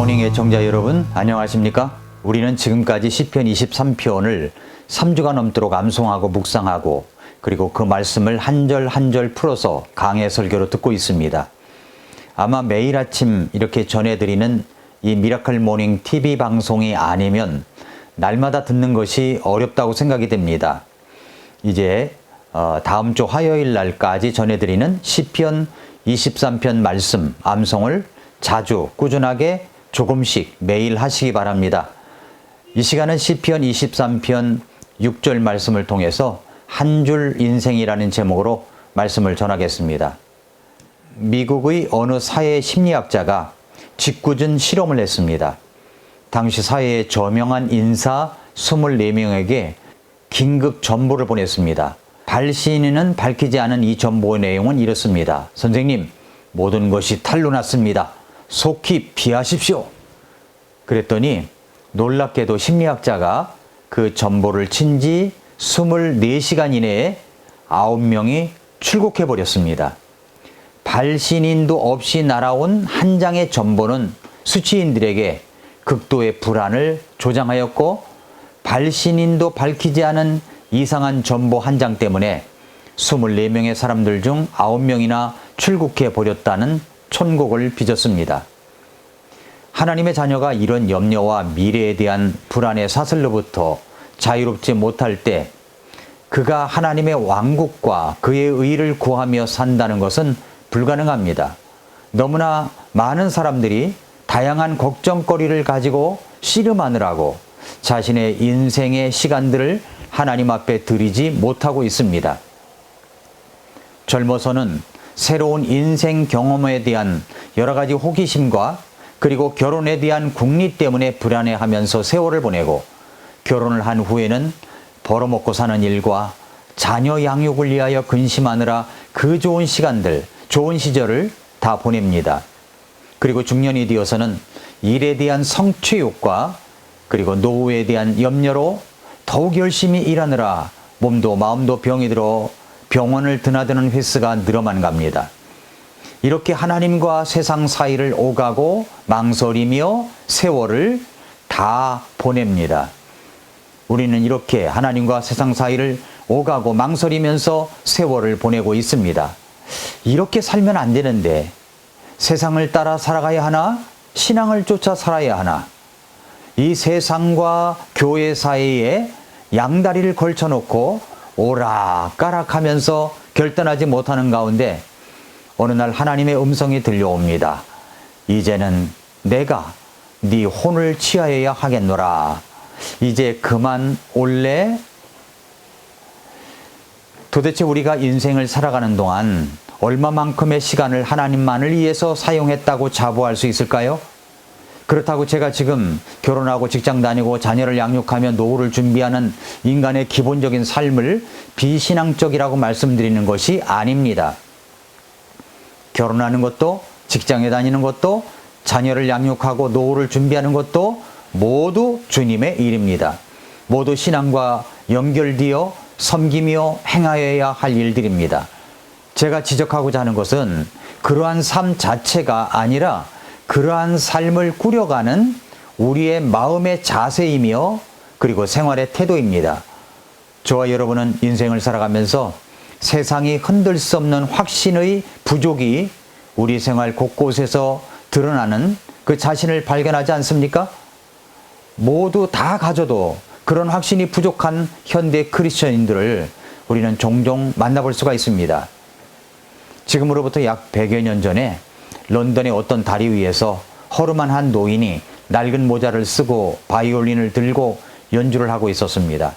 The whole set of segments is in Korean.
모닝 애청자 여러분 안녕하십니까? 우리는 지금까지 시편 23편을 3주가 넘도록 암송하고 묵상하고 그리고 그 말씀을 한 절 한 절 풀어서 강해 설교로 듣고 있습니다. 아마 매일 아침 이렇게 전해드리는 이 미라클 모닝 TV 방송이 아니면 날마다 듣는 것이 어렵다고 생각이 됩니다. 이제 어, 다음 주 화요일 날까지 전해드리는 시편 23편 말씀 암송을 자주 꾸준하게 조금씩 매일 하시기 바랍니다. 이 시간은 시편 23편 6절 말씀을 통해서 한 줄 인생이라는 제목으로 말씀을 전하겠습니다. 미국의 어느 사회 심리학자가 짓궂은 실험을 했습니다. 당시 사회에 저명한 인사 24명에게 긴급 전보를 보냈습니다. 발신인은 밝히지 않은 이 전보의 내용은 이렇습니다. 선생님, 모든 것이 탄로 났습니다. 속히 피하십시오. 그랬더니 놀랍게도 심리학자가 그 전보를 친 지 24시간 이내에 9명이 출국해 버렸습니다. 발신인도 없이 날아온 한 장의 전보는 수취인들에게 극도의 불안을 조장하였고 발신인도 밝히지 않은 이상한 전보 한 장 때문에 24명의 사람들 중 9명이나 출국해 버렸다는 촌곡을 빚었습니다. 하나님의 자녀가 이런 염려와 미래에 대한 불안의 사슬로부터 자유롭지 못할 때 그가 하나님의 왕국과 그의 의를 구하며 산다는 것은 불가능합니다. 너무나 많은 사람들이 다양한 걱정거리를 가지고 씨름하느라고 자신의 인생의 시간들을 하나님 앞에 드리지 못하고 있습니다. 젊어서는 새로운 인생 경험에 대한 여러 가지 호기심과 그리고 결혼에 대한 궁리 때문에 불안해하면서 세월을 보내고 결혼을 한 후에는 벌어먹고 사는 일과 자녀 양육을 위하여 근심하느라 그 좋은 시간들, 좋은 시절을 다 보냅니다. 그리고 중년이 되어서는 일에 대한 성취욕과 그리고 노후에 대한 염려로 더욱 열심히 일하느라 몸도 마음도 병이 들어 병원을 드나드는 횟수가 늘어만 갑니다. 이렇게 하나님과 세상 사이를 오가고 망설이며 세월을 다 보냅니다. 우리는 이렇게 하나님과 세상 사이를 오가고 망설이면서 세월을 보내고 있습니다. 이렇게 살면 안 되는데 세상을 따라 살아가야 하나? 신앙을 쫓아 살아야 하나? 이 세상과 교회 사이에 양다리를 걸쳐놓고 오락가락 하면서 결단하지 못하는 가운데 어느 날 하나님의 음성이 들려옵니다. 이제는 내가 네 혼을 취하여야 하겠노라. 이제 그만 올래? 도대체 우리가 인생을 살아가는 동안 얼마만큼의 시간을 하나님만을 위해서 사용했다고 자부할 수 있을까요? 그렇다고 제가 지금 결혼하고 직장 다니고 자녀를 양육하며 노후를 준비하는 인간의 기본적인 삶을 비신앙적이라고 말씀드리는 것이 아닙니다. 결혼하는 것도 직장에 다니는 것도 자녀를 양육하고 노후를 준비하는 것도 모두 주님의 일입니다. 모두 신앙과 연결되어 섬기며 행하여야 할 일들입니다. 제가 지적하고자 하는 것은 그러한 삶 자체가 아니라 그러한 삶을 꾸려가는 우리의 마음의 자세이며 그리고 생활의 태도입니다. 저와 여러분은 인생을 살아가면서 세상이 흔들 수 없는 확신의 부족이 우리 생활 곳곳에서 드러나는 그 자신을 발견하지 않습니까? 모두 다 가져도 그런 확신이 부족한 현대 크리스천인들을 우리는 종종 만나볼 수가 있습니다. 지금으로부터 약 100여 년 전에 런던의 어떤 다리 위에서 허름한 한 노인이 낡은 모자를 쓰고 바이올린을 들고 연주를 하고 있었습니다.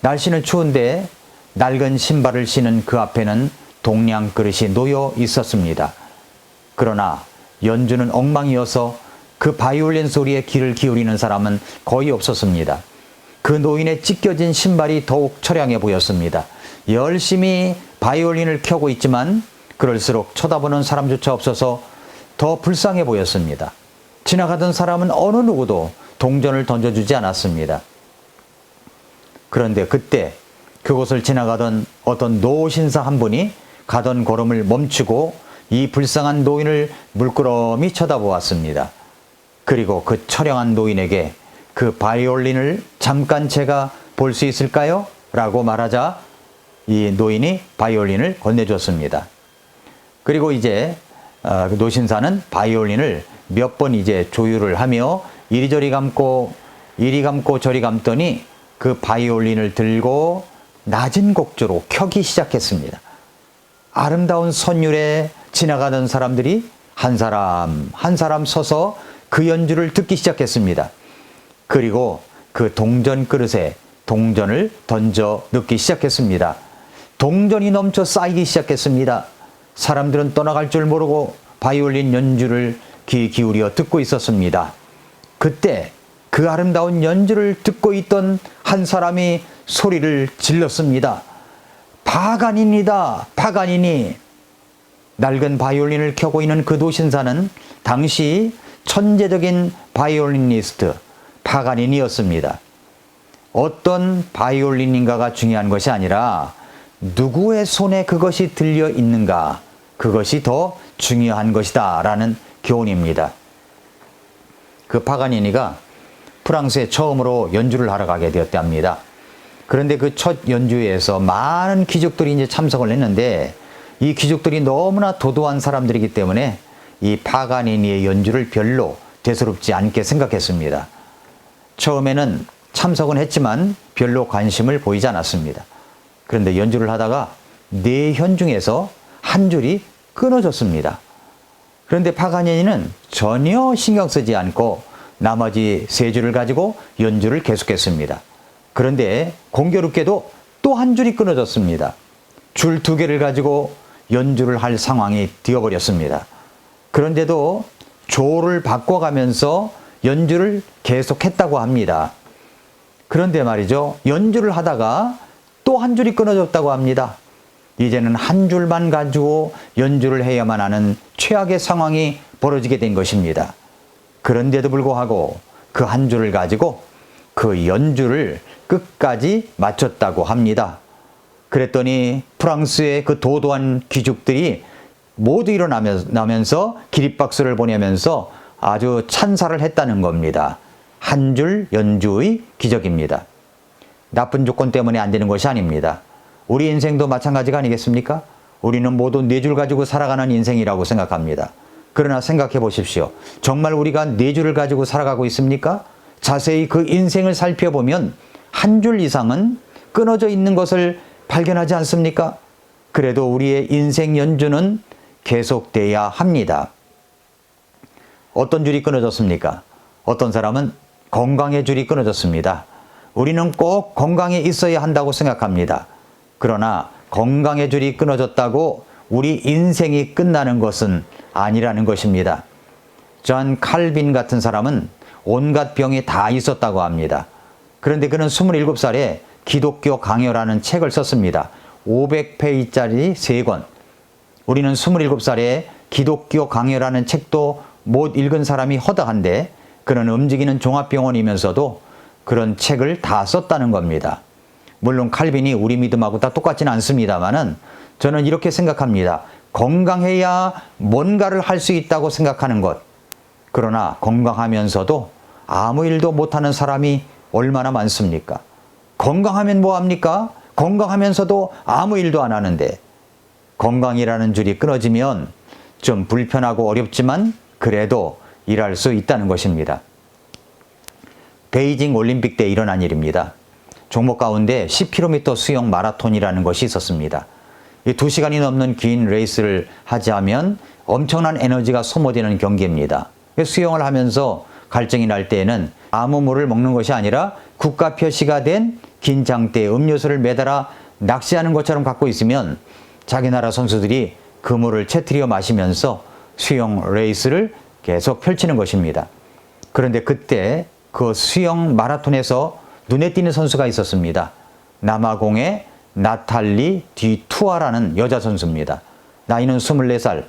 날씨는 추운데 낡은 신발을 신은 그 앞에는 동양 그릇이 놓여 있었습니다. 그러나 연주는 엉망이어서 그 바이올린 소리에 귀를 기울이는 사람은 거의 없었습니다. 그 노인의 찢겨진 신발이 더욱 처량해 보였습니다. 열심히 바이올린을 켜고 있지만 그럴수록 쳐다보는 사람조차 없어서 더 불쌍해 보였습니다. 지나가던 사람은 어느 누구도 동전을 던져주지 않았습니다. 그런데 그때 그곳을 지나가던 어떤 노신사 한 분이 가던 걸음을 멈추고 이 불쌍한 노인을 물끄러미 쳐다보았습니다. 그리고 그 처량한 노인에게 그 바이올린을 잠깐 제가 볼 수 있을까요? 라고 말하자 이 노인이 바이올린을 건네줬습니다. 그리고 이제 노신사는 바이올린을 몇 번 이제 조율을 하며 이리저리 감고 이리 감고 저리 감더니 그 바이올린을 들고 낮은 곡조로 켜기 시작했습니다. 아름다운 선율에 지나가던 사람들이 한 사람 한 사람 서서 그 연주를 듣기 시작했습니다. 그리고 그 동전 그릇에 동전을 던져 넣기 시작했습니다. 동전이 넘쳐 쌓이기 시작했습니다. 사람들은 떠나갈 줄 모르고 바이올린 연주를 귀 기울여 듣고 있었습니다. 그때 그 아름다운 연주를 듣고 있던 한 사람이 소리를 질렀습니다. 파간입니다. 파간이니. 낡은 바이올린을 켜고 있는 그 도신사는 당시 천재적인 바이올리니스트 파가닌이었습니다. 어떤 바이올린인가가 중요한 것이 아니라 누구의 손에 그것이 들려 있는가 그것이 더 중요한 것이다 라는 교훈입니다. 그 파가니니가 프랑스에 처음으로 연주를 하러 가게 되었답니다. 그런데 그 첫 연주에서 많은 귀족들이 이제 참석을 했는데 이 귀족들이 너무나 도도한 사람들이기 때문에 이 파가니니의 연주를 별로 대수롭지 않게 생각했습니다. 처음에는 참석은 했지만 별로 관심을 보이지 않았습니다. 그런데 연주를 하다가 네 현 중에서 한 줄이 끊어졌습니다. 그런데 파가니니는 전혀 신경 쓰지 않고 나머지 세 줄을 가지고 연주를 계속했습니다. 그런데 공교롭게도 또 한 줄이 끊어졌습니다. 줄 두 개를 가지고 연주를 할 상황이 되어버렸습니다. 그런데도 조를 바꿔가면서 연주를 계속했다고 합니다. 그런데 말이죠. 연주를 하다가 또 한 줄이 끊어졌다고 합니다. 이제는 한 줄만 가지고 연주를 해야만 하는 최악의 상황이 벌어지게 된 것입니다. 그런데도 불구하고 그 한 줄을 가지고 그 연주를 끝까지 마쳤다고 합니다. 그랬더니 프랑스의 그 도도한 귀족들이 모두 일어나면서 기립박수를 보내면서 아주 찬사를 했다는 겁니다. 한 줄 연주의 기적입니다. 나쁜 조건 때문에 안 되는 것이 아닙니다. 우리 인생도 마찬가지가 아니겠습니까? 우리는 모두 네 줄 가지고 살아가는 인생이라고 생각합니다. 그러나 생각해 보십시오. 정말 우리가 네 줄을 가지고 살아가고 있습니까? 자세히 그 인생을 살펴보면 한 줄 이상은 끊어져 있는 것을 발견하지 않습니까? 그래도 우리의 인생 연주는 계속돼야 합니다. 어떤 줄이 끊어졌습니까? 어떤 사람은 건강의 줄이 끊어졌습니다. 우리는 꼭 건강에 있어야 한다고 생각합니다. 그러나 건강의 줄이 끊어졌다고 우리 인생이 끝나는 것은 아니라는 것입니다. 존 칼빈 같은 사람은 온갖 병이 다 있었다고 합니다. 그런데 그는 27살에 기독교 강요라는 책을 썼습니다. 500페이지짜리 3권. 우리는 27살에 기독교 강요라는 책도 못 읽은 사람이 허다한데 그는 움직이는 종합병원이면서도 그런 책을 다 썼다는 겁니다. 물론 칼빈이 우리 믿음하고 다 똑같지는 않습니다만은 저는 이렇게 생각합니다. 건강해야 뭔가를 할 수 있다고 생각하는 것. 그러나 건강하면서도 아무 일도 못하는 사람이 얼마나 많습니까? 건강하면 뭐합니까? 건강하면서도 아무 일도 안 하는데 건강이라는 줄이 끊어지면 좀 불편하고 어렵지만 그래도 일할 수 있다는 것입니다. 베이징 올림픽 때 일어난 일입니다. 종목 가운데 10km 수영 마라톤이라는 것이 있었습니다. 이 2시간이 넘는 긴 레이스를 하자면 엄청난 에너지가 소모되는 경기입니다. 수영을 하면서 갈증이 날 때에는 아무 물을 먹는 것이 아니라 국가 표시가 된 긴 장대 음료수를 매달아 낚시하는 것처럼 갖고 있으면 자기 나라 선수들이 그 물을 채트려 마시면서 수영 레이스를 계속 펼치는 것입니다. 그런데 그때 그 수영 마라톤에서 눈에 띄는 선수가 있었습니다. 남아공의 나탈리 디투아라는 여자 선수입니다. 나이는 24살.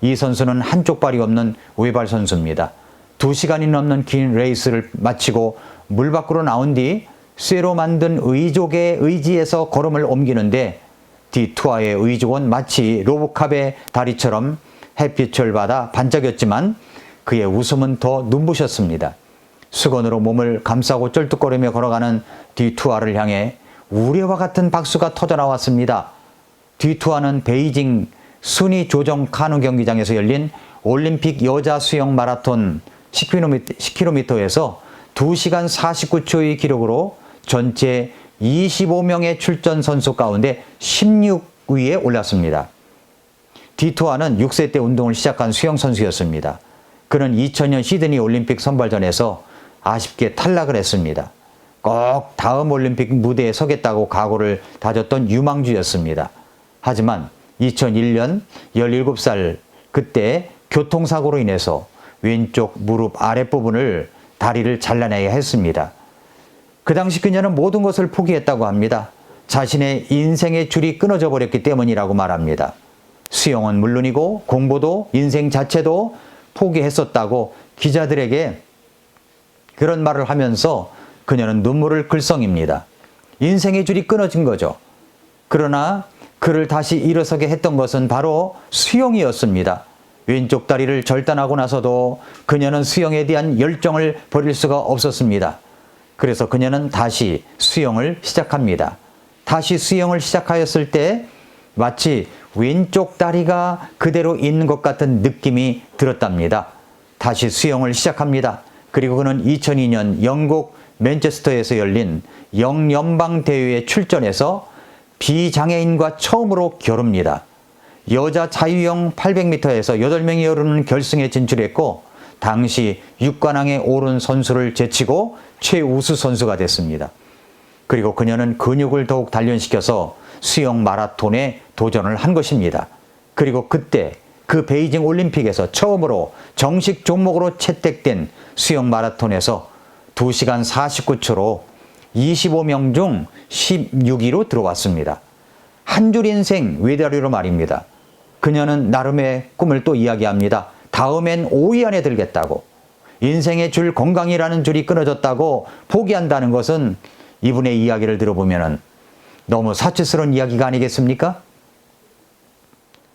이 선수는 한쪽 발이 없는 외발 선수입니다. 2시간이 넘는 긴 레이스를 마치고 물 밖으로 나온 뒤 쇠로 만든 의족의 의지에서 걸음을 옮기는데 디투아의 의족은 마치 로보캅의 다리처럼 햇빛을 받아 반짝였지만 그의 웃음은 더 눈부셨습니다. 수건으로 몸을 감싸고 쩔뚝거리며 걸어가는 뒤투아를 향해 우레와 같은 박수가 터져 나왔습니다. 뒤투아는 베이징 순위 조정 카누 경기장에서 열린 올림픽 여자 수영 마라톤 10km, 10km에서 2시간 49초의 기록으로 전체 25명의 출전 선수 가운데 16위에 올랐습니다. 디투아는 6세 때 운동을 시작한 수영 선수였습니다. 그는 2000년 시드니 올림픽 선발전에서 아쉽게 탈락을 했습니다. 꼭 다음 올림픽 무대에 서겠다고 각오를 다졌던 유망주였습니다. 하지만 2001년 17살 그때 교통사고로 인해서 왼쪽 무릎 아랫부분을 다리를 잘라내야 했습니다. 그 당시 그녀는 모든 것을 포기했다고 합니다. 자신의 인생의 줄이 끊어져 버렸기 때문이라고 말합니다. 수영은 물론이고 공부도 인생 자체도 포기했었다고 기자들에게 그런 말을 하면서 그녀는 눈물을 글썽입니다. 인생의 줄이 끊어진 거죠. 그러나 그를 다시 일어서게 했던 것은 바로 수영이었습니다. 왼쪽 다리를 절단하고 나서도 그녀는 수영에 대한 열정을 버릴 수가 없었습니다. 그래서 그녀는 다시 수영을 시작합니다. 다시 수영을 시작하였을 때 마치 왼쪽 다리가 그대로 있는 것 같은 느낌이 들었답니다. 다시 수영을 시작합니다. 그리고 그는 2002년 영국 맨체스터에서 열린 영연방 대회에 출전해서 비장애인과 처음으로 겨룹니다. 여자 자유형 800m에서 8명이 이르는 결승에 진출했고 당시 6관왕에 오른 선수를 제치고 최우수 선수가 됐습니다. 그리고 그녀는 근육을 더욱 단련시켜서 수영 마라톤에 도전을 한 것입니다. 그리고 그때 그 베이징 올림픽에서 처음으로 정식 종목으로 채택된 수영 마라톤에서 2시간 49초로 25명 중 16위로 들어왔습니다. 한 줄 인생 외다리로 말입니다. 그녀는 나름의 꿈을 또 이야기합니다. 다음엔 5위 안에 들겠다고. 인생의 줄 건강이라는 줄이 끊어졌다고 포기한다는 것은 이분의 이야기를 들어보면 너무 사치스러운 이야기가 아니겠습니까?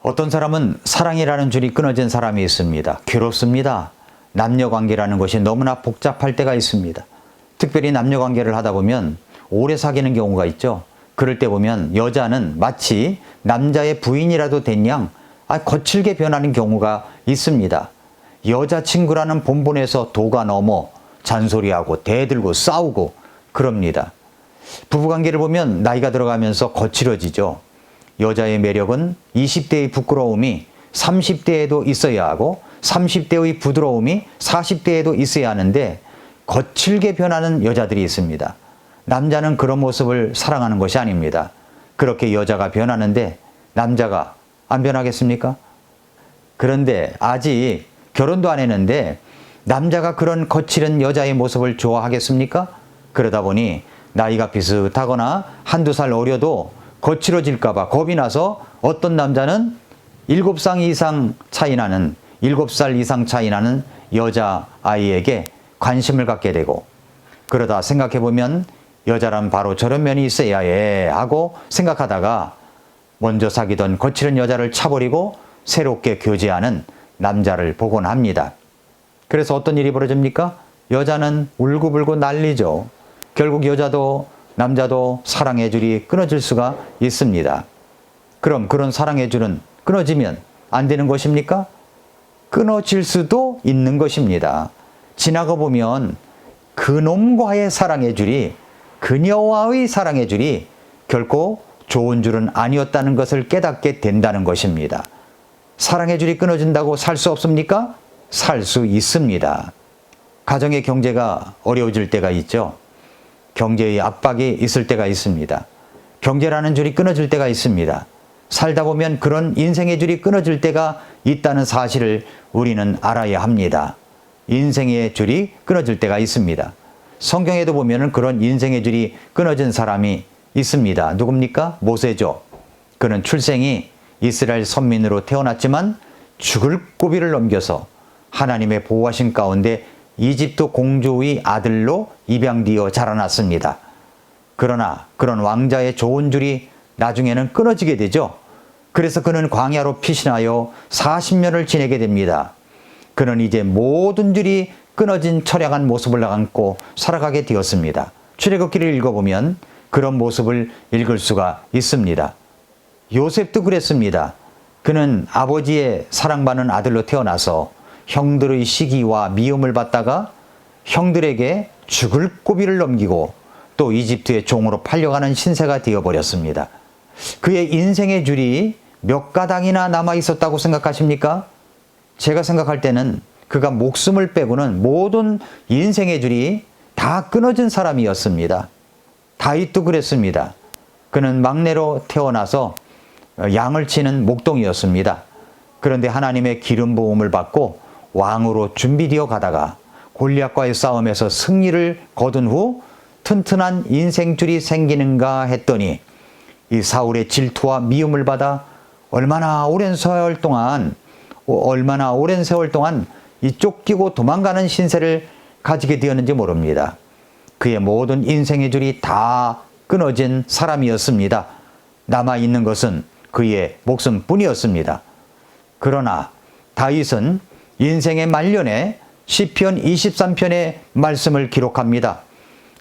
어떤 사람은 사랑이라는 줄이 끊어진 사람이 있습니다. 괴롭습니다. 남녀 관계라는 것이 너무나 복잡할 때가 있습니다. 특별히 남녀 관계를 하다 보면 오래 사귀는 경우가 있죠. 그럴 때 보면 여자는 마치 남자의 부인이라도 된양 아, 거칠게 변하는 경우가 있습니다. 여자친구라는 본본에서 도가 넘어 잔소리하고 대들고 싸우고 그럽니다. 부부관계를 보면 나이가 들어가면서 거칠어지죠. 여자의 매력은 20대의 부끄러움이 30대에도 있어야 하고 30대의 부드러움이 40대에도 있어야 하는데 거칠게 변하는 여자들이 있습니다. 남자는 그런 모습을 사랑하는 것이 아닙니다. 그렇게 여자가 변하는데 남자가 안 변하겠습니까? 그런데 아직 결혼도 안 했는데 남자가 그런 거칠은 여자의 모습을 좋아하겠습니까? 그러다 보니 나이가 비슷하거나 한두 살 어려도 거칠어질까봐 겁이 나서 어떤 남자는 일곱 살 이상 차이 나는 일곱 살 이상 차이 나는 여자 아이에게 관심을 갖게 되고 그러다 생각해 보면 여자란 바로 저런 면이 있어야 해 하고 생각하다가 먼저 사귀던 거칠은 여자를 차버리고 새롭게 교제하는 남자를 보곤 합니다. 그래서 어떤 일이 벌어집니까? 여자는 울고불고 난리죠. 결국 여자도 남자도 사랑의 줄이 끊어질 수가 있습니다. 그럼 그런 사랑의 줄은 끊어지면 안 되는 것입니까? 끊어질 수도 있는 것입니다. 지나가 보면 그놈과의 사랑의 줄이 그녀와의 사랑의 줄이 결코 좋은 줄은 아니었다는 것을 깨닫게 된다는 것입니다. 사랑의 줄이 끊어진다고 살 수 없습니까? 살 수 있습니다. 가정의 경제가 어려워질 때가 있죠. 경제의 압박이 있을 때가 있습니다. 경제라는 줄이 끊어질 때가 있습니다. 살다 보면 그런 인생의 줄이 끊어질 때가 있다는 사실을 우리는 알아야 합니다. 인생의 줄이 끊어질 때가 있습니다. 성경에도 보면 그런 인생의 줄이 끊어진 사람이 있습니다. 누굽니까? 모세죠. 그는 출생이 이스라엘 선민으로 태어났지만 죽을 고비를 넘겨서 하나님의 보호하신 가운데 이집트 공주의 아들로 입양되어 자라났습니다. 그러나 그런 왕자의 좋은 줄이 나중에는 끊어지게 되죠. 그래서 그는 광야로 피신하여 40년을 지내게 됩니다. 그는 이제 모든 줄이 끊어진 처량한 모습을 안고 살아가게 되었습니다. 출애굽기를 읽어보면 그런 모습을 읽을 수가 있습니다. 요셉도 그랬습니다. 그는 아버지의 사랑받는 아들로 태어나서 형들의 시기와 미움을 받다가 형들에게 죽을 고비를 넘기고 또 이집트의 종으로 팔려가는 신세가 되어버렸습니다. 그의 인생의 줄이 몇 가닥이나 남아 있었다고 생각하십니까? 제가 생각할 때는 그가 목숨을 빼고는 모든 인생의 줄이 다 끊어진 사람이었습니다. 다윗도 그랬습니다. 그는 막내로 태어나서 양을 치는 목동이었습니다. 그런데 하나님의 기름 부음을 받고 왕으로 준비되어 가다가 골리앗과의 싸움에서 승리를 거둔 후 튼튼한 인생줄이 생기는가 했더니 이 사울의 질투와 미움을 받아 얼마나 오랜 세월 동안 얼마나 오랜 세월 동안 이 쫓기고 도망가는 신세를 가지게 되었는지 모릅니다. 그의 모든 인생의 줄이 다 끊어진 사람이었습니다. 남아 있는 것은 그의 목숨뿐이었습니다. 그러나 다윗은 인생의 말년에 시편 23편의 말씀을 기록합니다.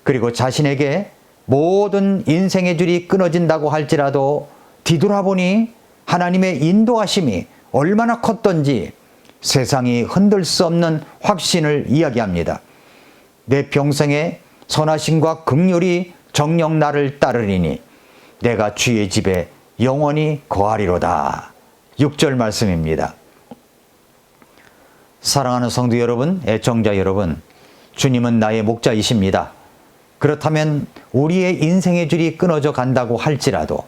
그리고 자신에게 모든 인생의 줄이 끊어진다고 할지라도 뒤돌아보니 하나님의 인도하심이 얼마나 컸던지 세상이 흔들 수 없는 확신을 이야기합니다. 내 평생에 선하심과 극률이 정령 나를 따르리니 내가 주의 집에 영원히 거하리로다. 6절 말씀입니다. 사랑하는 성도 여러분, 애청자 여러분, 주님은 나의 목자이십니다. 그렇다면 우리의 인생의 줄이 끊어져 간다고 할지라도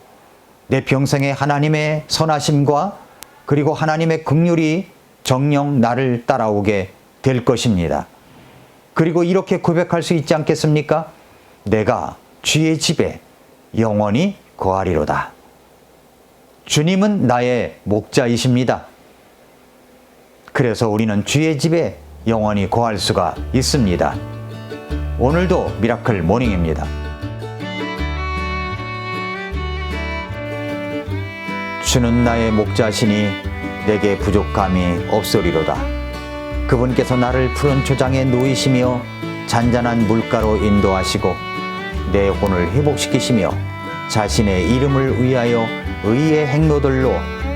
내 평생에 하나님의 선하심과 그리고 하나님의 극률이 정령 나를 따라오게 될 것입니다. 그리고 이렇게 고백할 수 있지 않겠습니까? 내가 주의 집에 영원히 거하리로다. 주님은 나의 목자이십니다. 그래서 우리는 주의 집에 영원히 거할 수가 있습니다. 오늘도 미라클 모닝입니다. 주는 나의 목자시니 내게 부족함이 없으리로다. 그분께서 나를 푸른 초장에 누이시며 잔잔한 물가로 인도하시고 내 혼을 회복시키시며 자신의 이름을 위하여 의의 행로들로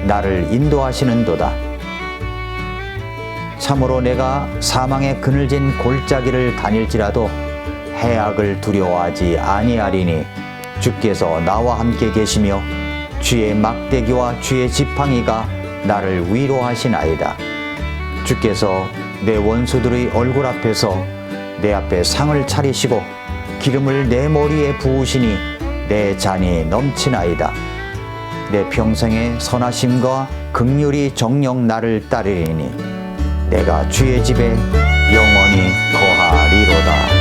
나를 인도하시는도다. 참으로 내가 사망의 그늘진 골짜기를 다닐지라도 해악을 두려워하지 아니하리니 주께서 나와 함께 계시며 주의 막대기와 주의 지팡이가 나를 위로하시나이다. 주께서 내 원수들의 얼굴 앞에서 내 앞에 상을 차리시고 기름을 내 머리에 부으시니 내 잔이 넘치나이다. 내 평생의 선하심과 극률이 정녕 나를 따르리니 내가 주의 집에 영원히 거하리로다.